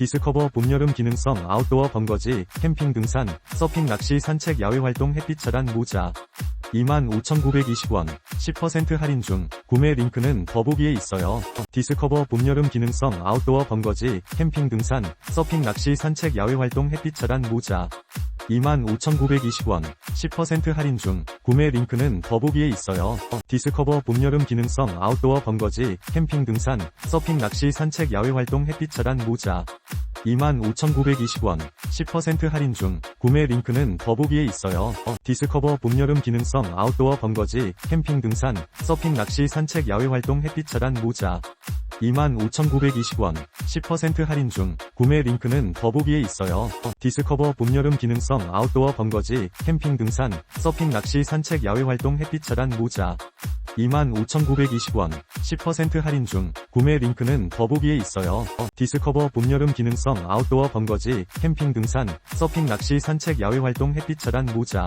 디스커버 봄, 여름 기능성 아웃도어 번거지, 캠핑 등산, 서핑 낚시 산책 야외 활동 햇빛 차단 모자. 25,920원, 10% 할인 중, 구매 링크는 더보기에 있어요. 디스커버 봄, 여름 기능성 아웃도어 번거지, 캠핑 등산, 서핑 낚시 산책 야외 활동 햇빛 차단 모자. 25,920원, 10% 할인 중, 구매 링크는 더보기에 있어요. 디스커버 봄, 여름 기능성 아웃도어 번거지, 캠핑 등산, 서핑 낚시 산책 야외 활동 햇빛 차단 모자. 25,920원, 10% 할인 중, 구매 링크는 더보기에 있어요. 디스커버 봄, 여름 기능성 아웃도어 번거지, 캠핑 등산, 서핑 낚시 산책 야외 활동 햇빛 차단 모자. 25,920원, 10% 할인 중, 구매 링크는 더보기에 있어요. 디스커버 봄, 여름 기능성 아웃도어 번거지, 캠핑 등산, 서핑 낚시 산책 야외 활동 햇빛 차단 모자. 25,920원, 10% 할인 중, 구매 링크는 더보기에 있어요. 디스커버 봄, 여름 기능성 아웃도어 번거지, 캠핑 등산, 서핑 낚시 산책 야외 활동 햇빛 차단 모자.